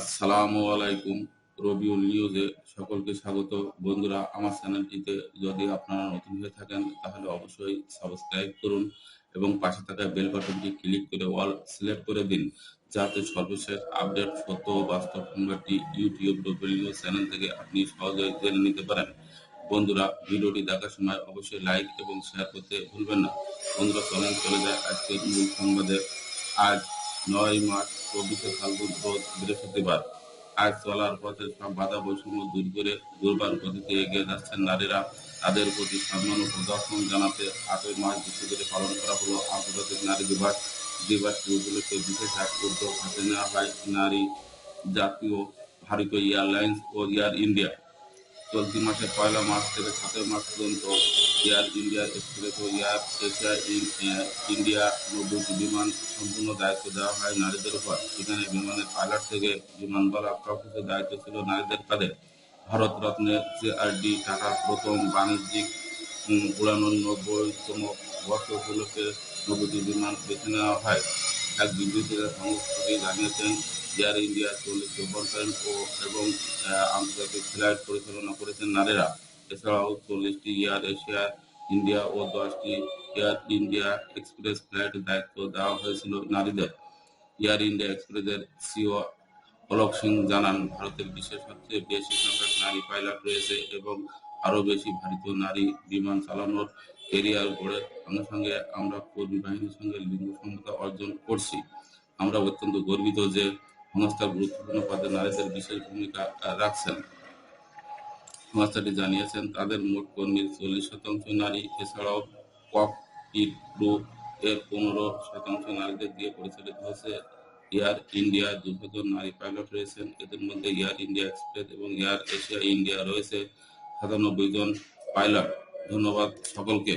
আসসালামু আলাইকুম। রবিউল নিউজে সকলকে স্বাগত। বন্ধুরা, আমার চ্যানেলটিতে যদি আপনারা নতুন হয়ে থাকেন, তাহলে অবশ্যই সাবস্ক্রাইব করুন এবং পাশে থাকা বেল বাটনটি ক্লিক করে অল সিলেক্ট করে দিন, যাতে সর্বশেষ আপডেট সত্য বাস্তব সংবাদটি ইউটিউব রবিউল নিউজ চ্যানেল থেকে আপনি সহজে জেনে নিতে পারেন। বন্ধুরা, ভিডিওটি দেখার সময় অবশ্যই লাইক এবং শেয়ার করতে ভুলবেন না। বন্ধুরা, চলেন, চলে যায় আজকের মূল সংবাদে। আজ নয় মার্চ চব্বিশে ফাল্গুন রোজ বৃহস্পতিবার। আজ চলার পথে সব বাধা বৈষম্য দূর করে দুর্বার গতিতে এগিয়ে যাচ্ছেন নারীরা। তাদের প্রতি সম্মান ও প্রদর্শন জানাতে আটই মার্চ বিশ্বজুড়ে পালন করা হলো আন্তর্জাতিক নারী দিবস। দিবসটি উপলক্ষে বিশেষ এক উদ্যোগ হাতে নেওয়া হয় নারী জাতীয় ভারতীয় এয়ারলাইন্স ও এয়ার ইন্ডিয়া। চলতি মাসের পয়লা মার্চ থেকে সাতই মার্চ পর্যন্ত এয়ার ইন্ডিয়া এক্সপ্রেস ও এয়ার এশিয়া ইন্ডিয়া নব্বইটি বিমান সম্পূর্ণ দায়িত্ব দেওয়া হয় নারীদের উপর। সেখানে বিমানের পাইলট থেকে বিমানবালা সবকিছু দায়িত্ব ছিল নারীদের কাঁধে। ভারত রত্নে জেআরডি টাটার প্রথম বাণিজ্যিক উড়ানোর নব্বইতম বর্ষ উপলক্ষে নব্বইটি বিমান বেছে নেওয়া হয়। এক বিবৃতিতে সংস্থাটি জানিয়েছেন এয়ার ইন্ডিয়া চল্লিশ ওভারটাইম ও এবং আন্তর্জাতিক ফ্লাইট পরিচালনা করেছেন নারীরা। এছাড়াও চল্লিশটি এয়ার এশিয়া ইন্ডিয়া ও দশটি এয়ার ইন্ডিয়া এক্সপ্রেস ফ্লাইটের দায়িত্ব দেওয়া হয়েছিল নারীদের। এয়ার ইন্ডিয়া এক্সপ্রেসের সিও অলোক সিং জানান, ভারতের বিশ্বের সবচেয়ে বেশি সংখ্যক নারী পাইলট রয়েছে এবং আরও বেশি ভারতীয় নারী বিমান চালানোর এরিয়ার গড়ে সঙ্গে সঙ্গে আমরা কর্মী বাহিনীর সঙ্গে লিঙ্গ সমতা অর্জন করছি। আমরা অত্যন্ত গর্বিত যে সংস্থার গুরুত্বপূর্ণ পদে নারীদের বিশেষ ভূমিকা রাখছেন। সংস্থাটি জানিয়েছেন, তাদের মোট কর্মীর চল্লিশ শতাংশ নারী, এছাড়াও ককপিট ক্রু এর পনেরো শতাংশ নারীদের দিয়ে পরিচালিত হচ্ছে এয়ার ইন্ডিয়া জন নারী পাইলট রয়েছেন। এদের মধ্যে এয়ার ইন্ডিয়া এক্সপ্রেস এবং এয়ার এশিয়া ইন্ডিয়া রয়েছে সাতানব্বই জন পাইলট। ধন্যবাদ সকলকে।